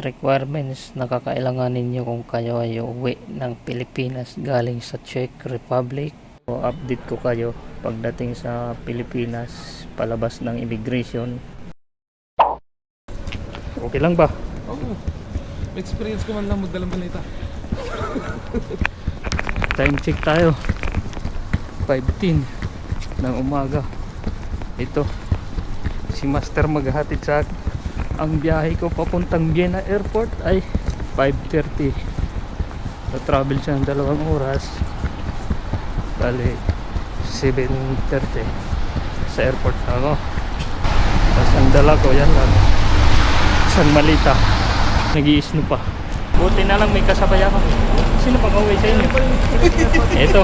requirements na kakailanganin nyo kung kayo ay uwi ng Pilipinas galing sa Czech Republic. So, update ko kayo pagdating sa Pilipinas palabas ng immigration. Okay lang ba? Oo. Experience ko man lang magdalang balita. Time check tayo. 5.10 ng umaga. Ito. Si Master maghahatid sa akin. Ang biyahe ko papuntang Vienna Airport ay 5.30. So, travel siya ng dalawang oras. Bali, 7.30 sa airport na ako. Tapos ang dala ko, yan lang. Isang malita. Nag-iisno pa. Buti na lang may kasabay ako. Sino pa kauwi sa inyo? Ito.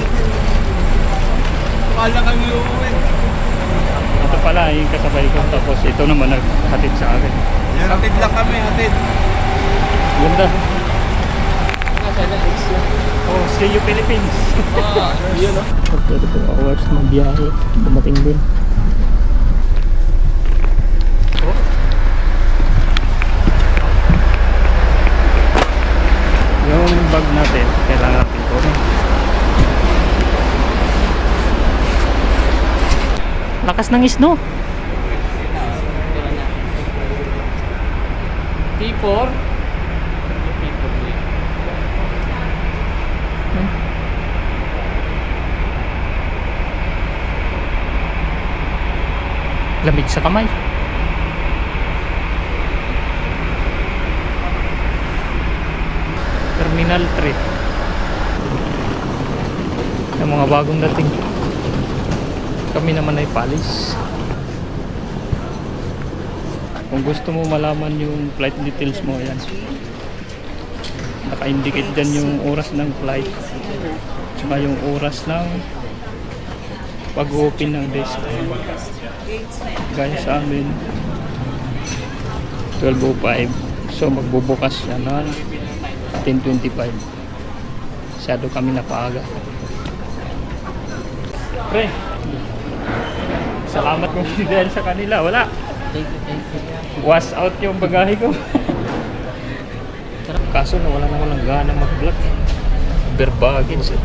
Akala kami uuwi. Ito pala yung kasabay ko. Tapos ito naman naghatid sa akin. Hatid lang kami, hatid. Ganda. Oh, see you Philippines. Ah, yun oh. After 2 hours na biyahe, dumating din. Oh. Yung bag natin, kailangan natin ko. Lakas ng isno. P4. Lamig sa kamay. Terminal 3. Yung mga bagong dating. Kami naman ay palis. Kung gusto mo malaman yung flight details mo, yan. Naka-indicate dyan yung oras ng flight. Tsaka yung oras ng pag-open ng desk. Gaya sa amin, 12.05. So magbubukas siya ng 10.25. Masyado kami napaaga. Pre, salamat kung dahil sa kanila. Wala. Was out yung bagahe ko. Kaso na wala na ako gana mag-vlog. Bare baggage eh.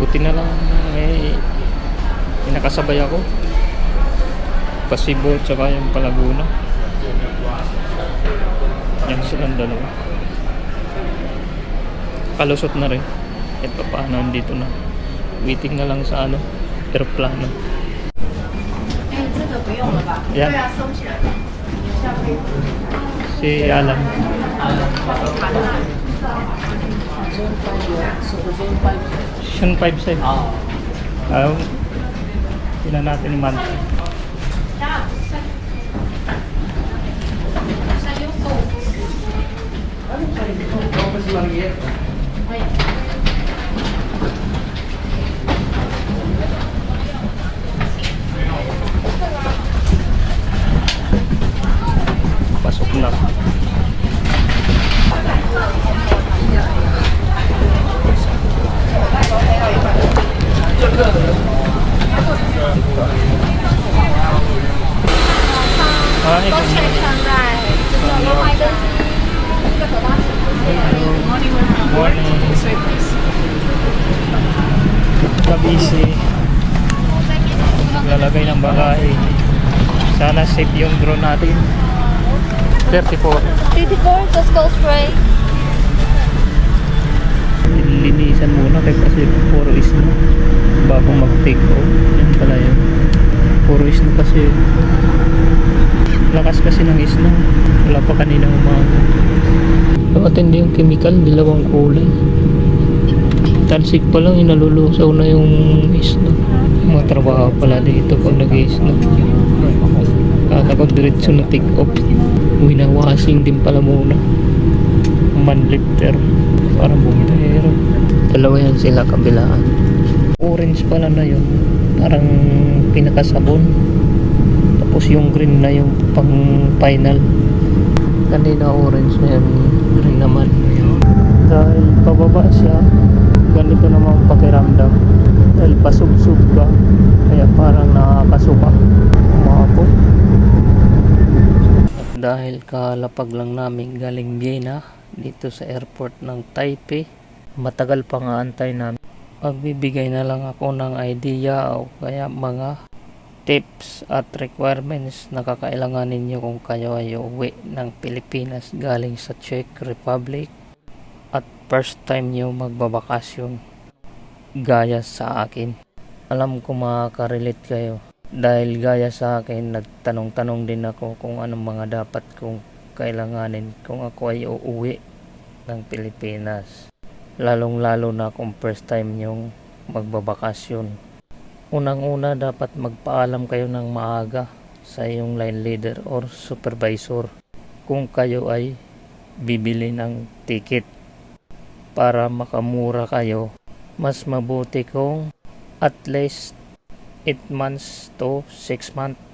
Buti na lang eh, nakasabay ako. Pasibo tsaka yung Palaguna. Yan silang dalawa. Kalusot na rin. Kahit pa paano dito na. Waiting na lang sa ano, aeroplano. 哎，这个不用了吧？ Yan. 对啊，收起来。下飞机。 Si Alan. Sean 5 side. Ah. Tingnan natin yung month. Ng bagahe. Sana safe yung drone natin. 34. 54, just go straight. Linisan muna kay kasi puro isno bago mag-take off. Yan pala yun. Puro isno kasi lakas kasi ng isno. Wala pa kanina umaga. Yung atindi yung chemical, dalawang kulay. Talsik pa lang, inalulusaw na yung isno. Yung mga trabaho pala dito. Ko diretso na take off. Winawashing din pala muna. Manlifter. Parang bumbero. Dalawa yan sila kabilaan. Orange pala na yun. Parang pinakasabon. Tapos yung green na yung pang final. Kanina orange na yan. Green naman. Dahil pababa siya, ganito naman ang pakiramdam. Dahil pasubsub ka. Kaya parang nakakasuka. Umabot. At dahil kalapag lang namin galing Vienna dito sa airport ng Taipei. Matagal pa nga antay namin. Magbibigay na lang ako ng idea o kaya mga tips at requirements na kakailangan ninyo kung kayo ay uwi ng Pilipinas galing sa Czech Republic at first time nyo magbabakasyon gaya sa akin. Alam ko makaka-relate kayo dahil gaya sa akin nagtanong-tanong din ako kung anong mga dapat kong kailanganin kung ako ay uuwi ng Pilipinas. Lalong lalo na kung first time nyong magbabakasyon. Unang-una dapat magpaalam kayo ng maaga sa iyong line leader or supervisor kung kayo ay bibili ng ticket para makamura kayo. Mas mabuti kung at least 8 months to 6 months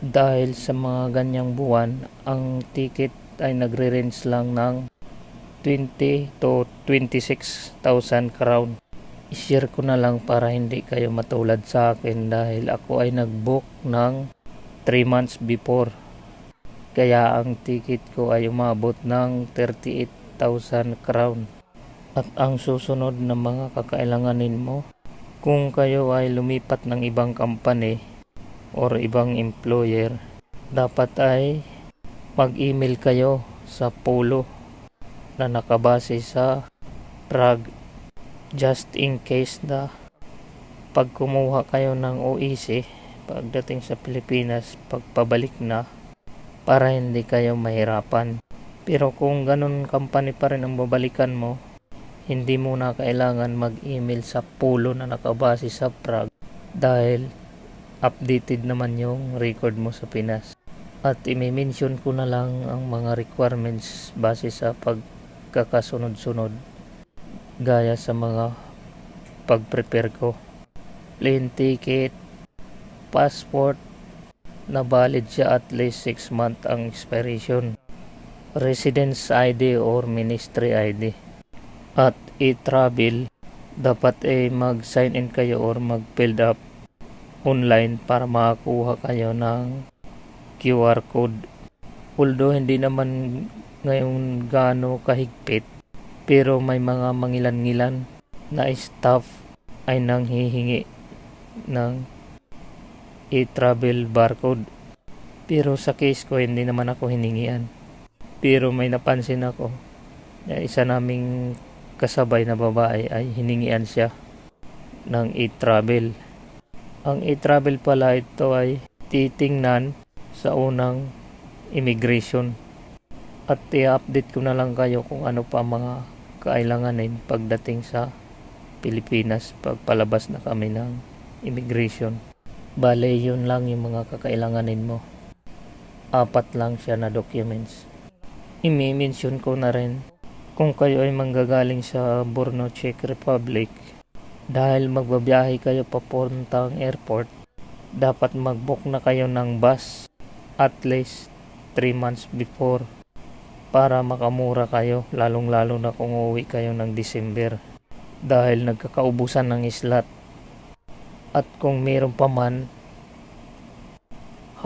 dahil sa mga ganyang buwan ang ticket ay nagre-range lang ng 20 to 26,000 crown i-share ko na lang para hindi kayo matulad sa akin dahil ako ay nag-book ng 3 months before. Kaya ang ticket ko ay umabot ng 38,000 crown. At ang susunod na mga kakailanganin mo, kung kayo ay lumipat ng ibang company or ibang employer, dapat ay mag-email kayo sa Polo na nakabase sa Prague just in case na pag kumuha kayo ng OEC pagdating sa Pilipinas pagpabalik na para hindi kayo mahirapan. Pero kung ganun company pa rin ang babalikan mo hindi mo na kailangan mag-email sa pulo na nakabase sa Prague dahil updated naman yung record mo sa Pinas at imi-mention ko na lang ang mga requirements base sa pagkakasunod-sunod gaya sa mga pag-prepare ko. Plane ticket, passport, na valid siya at least 6 month ang expiration. Residence ID or Ministry ID. At e-travel, dapat eh mag-sign in kayo or mag-fill up online para makakuha kayo ng QR code. Although hindi naman ngayon gaano kahigpit, pero may mga mangilan-ngilan na staff ay nanghihingi ng e-travel barcode. Pero sa case ko, hindi naman ako hiningian. Pero may napansin ako na isa naming kasabay na babae ay hiningian siya ng e-travel. Ang e-travel pala ito ay titingnan sa unang immigration at i-update ko na lang kayo kung ano pa mga kailanganin pagdating sa Pilipinas pagpalabas na kami ng immigration. Bale, yun lang yung mga kakailanganin mo. Apat lang siya na documents. I-mention ko na rin kung kayo ay manggagaling sa Borno, Czech Republic dahil magbabiyahe kayo papuntang airport dapat mag-book na kayo ng bus at least 3 months before para makamura kayo lalong lalo na kung uuwi kayo ng December. Dahil nagkakaubusan ng islat at kung meron pa man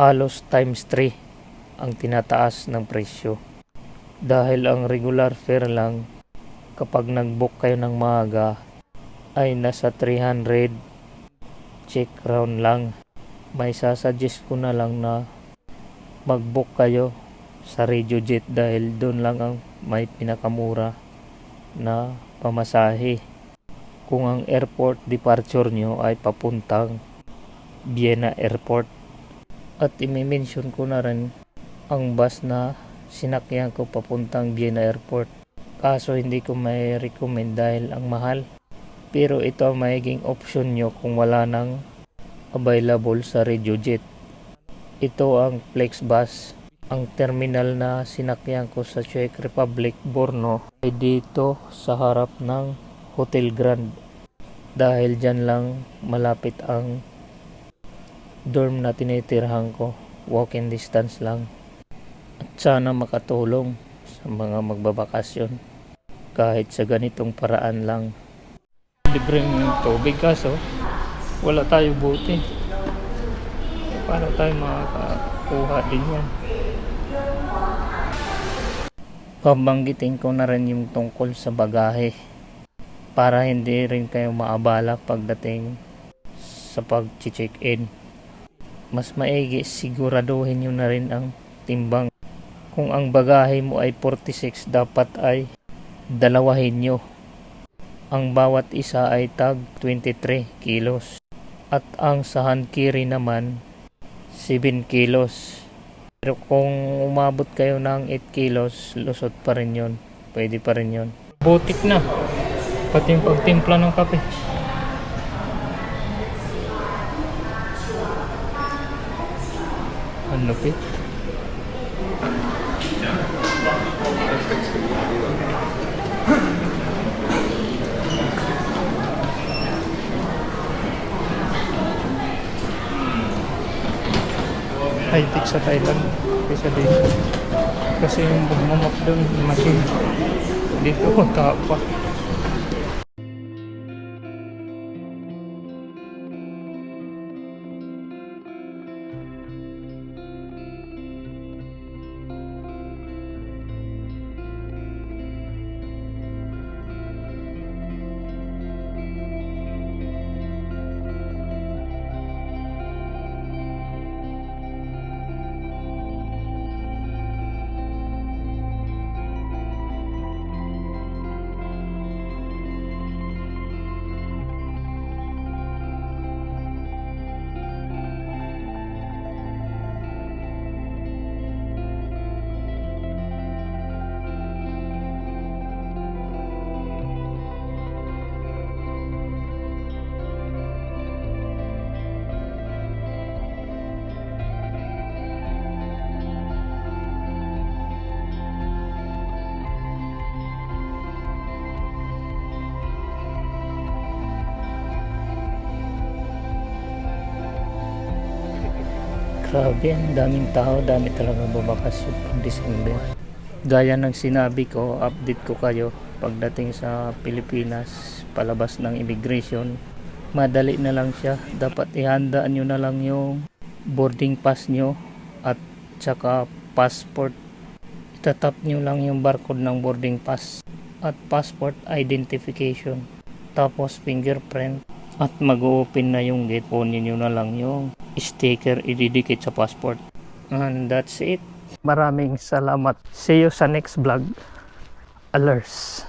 halos times 3 ang tinataas ng presyo. Dahil ang regular fare lang kapag nag-book kayo ng maaga ay nasa 300 check round lang may sasuggest ko na lang na mag-book kayo sa RegioJet dahil doon lang ang may pinakamura na pamasahe. Kung ang airport departure nyo ay papuntang Vienna Airport. At imi-mention ko na rin ang bus na sinakyan ko papuntang Vienna Airport. Kaso hindi ko may recommend dahil ang mahal. Pero ito ang magiging option nyo kung wala nang available sa RegioJet. Ito ang Flexbus ang terminal na sinakyan ko sa Czech Republic, Borno ay dito sa harap ng Hotel Grand. Dahil dyan lang malapit ang dorm na tinitirhan ko. Walking distance lang. At sana makatulong sa mga magbabakasyon. Kahit sa ganitong paraan lang. Libreng tubig kaso wala tayo buti. Paano tayo makakakuha din yan? Pabanggitin ko na rin yung tungkol sa bagahe para hindi rin kayo maabala pagdating sa pag-check-in. Mas maigi siguraduhin nyo na rin ang timbang. Kung ang bagahe mo ay 46, dapat ay dalawahin nyo. Ang bawat isa ay tag 23 kilos. At ang sa carry naman 7 kilos. Pero kung umabot kayo ng 8 kilos, lusot pa rin yon. Pwede pa rin yon. Butik na. Pati yung pagtimpla ng kape. Ang lupit. High-tech sa Thailand kaysa dito. Kasi yung bugmamap doon, machine. Dito, tapa. Grabe, ang daming tao, dami talaga babakasyon pag December. Gaya ng sinabi ko, update ko kayo pagdating sa Pilipinas, palabas ng immigration. Madali na lang siya. Dapat ihandaan nyo na lang yung boarding pass nyo at tsaka passport. Itatap nyo lang yung barcode ng boarding pass at passport identification. Tapos fingerprint at mag-open na yung gate. Kunin nyo na lang yung sticker ididikit sa passport. And that's it. Maraming salamat. See you sa next vlog. Alers.